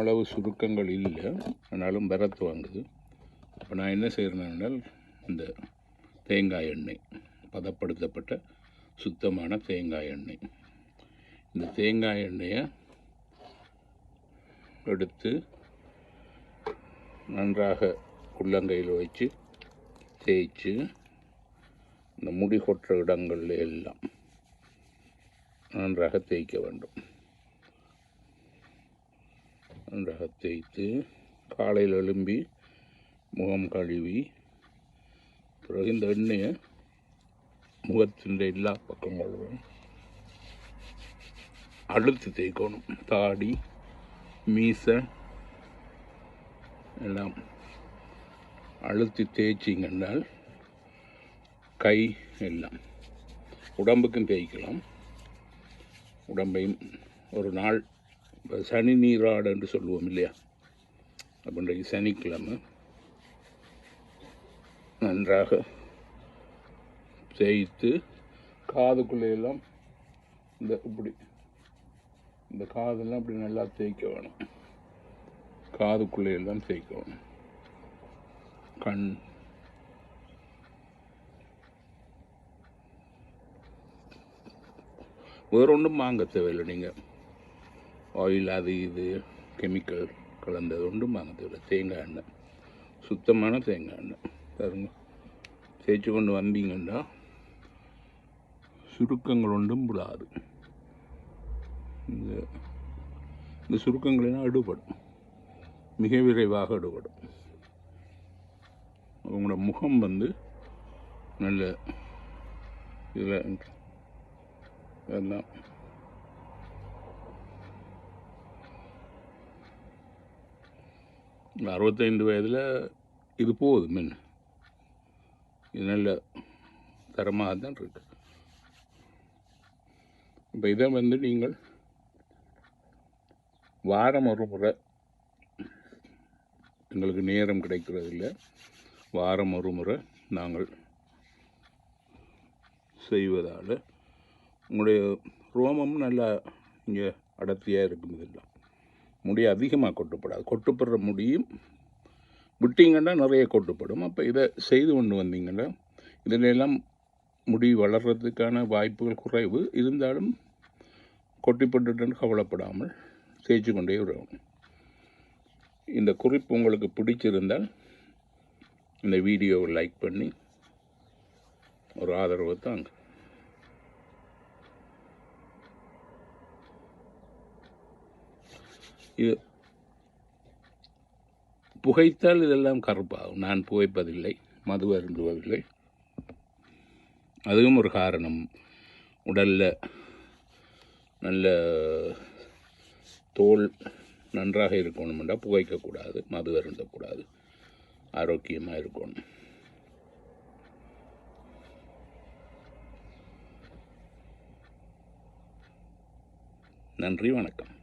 அளவு சுருக்கங்கள் இல்லை. ஆனாலும் பரத்து வாங்குது. அப்போ நான் என்ன செய்கிறேன்னால் இந்த தேங்காய் எண்ணெய் பதப்படுத்தப்பட்ட சுத்தமான தேங்காய் எண்ணெய். இந்த தேங்காய் எண்ணெயை எடுத்து நன்றாக உள்ளங்கையில் வச்சு தேய்ச்சி இந்த முடி கொட்டுற இடங்கள்ல எல்லாம் நன்றாக தேய்க்க வேண்டும். நன்றாக தேய்த்து காலையில் எழும்பி முகம் கழுவி பிறகு இந்த எண்ணெயை முகத்தின் எல்லா பக்கங்களும் அழுத்து தேய்க்கணும். தாடி மீசை எல்லாம் அழுத்தி தேய்ச்சிங்கன்னால் கை எல்லாம் உடம்புக்கும் தேய்க்கலாம். உடம்பையும் ஒரு நாள் சனி நீராடு என்று சொல்லுவோம் இல்லையா? அப்படின்றைக்கு சனிக்கிழமை. நன்றாக தேய்த்து காதுக்குள்ளேயெல்லாம் இந்த இப்படி இந்த காதெல்லாம் இப்படி நல்லா தேய்க்க வேணும். காதுக்குள்ளேயெல்லாம் தேய்க்க வேணும். கண். வேற ஒன்றும் வாங்க தேவையில்லை நீங்கள் ஆயில் அது இது கெமிக்கல் கலந்தது ஒன்றும் வாங்க தேவையில்லை தேங்காய் எண்ணெய் சுத்தமான தேங்காய் எண்ணெய். பாருங்க. தேய்ச்சி கொண்டு வந்தீங்கன்னா சுருக்கங்கள் ஒன்றும் விடாது இந்த இந்த சுருக்கங்களினால் அடுபடும் மிக விரைவாக அடுபடும் உங்களோட முகம் வந்து நல்ல இதில் எல்லாம் அறுபத்தைந்து வயதில் இது போகுது என்ன இது நல்ல தரமாக தான் இருக்கு. இப்போ இதை வந்து நீங்கள் வாரம் ஒரு முறை எங்களுக்கு நேரம் கிடைக்கிறதில்ல. வாரம் ஒரு முறை நாங்கள் செய்வதால் உங்களுடைய ரோமம் நல்லா இங்கே அடர்த்தியாக இருக்கும் இதெல்லாம் முடி அதிகமாக கொட்டுப்படாது. கொட்டுப்படுற முடியும். விட்டிங்கன்னா நிறைய கொட்டுப்படும். அப்போ இதை செய்து கொண்டு வந்தீங்கன்னா இதில் எல்லாம் முடி வளர்கிறதுக்கான வாய்ப்புகள் குறைவு. இருந்தாலும் கொட்டிப்பட்டுட்டுன்னு கவலைப்படாமல் தேய்ச்சி கொண்டே விடணும் இந்த குறிப்பு உங்களுக்கு பிடிச்சிருந்தால் இந்த வீடியோவை லைக் பண்ணி ஒரு ஆதரவு தாங்க. இது புகைத்தால் இதெல்லாம் கருப்பாகும். நான் புகைப்பதில்லை மது அருந்துவதில்லை. அதுவும் ஒரு காரணம். உடலில் நல்ல தோல் நன்றாக இருக்கணுமெண்டா புகைக்கக்கூடாது மது அருந்தக்கூடாது. ஆரோக்கியமாக இருக்கணும். நன்றி வணக்கம்.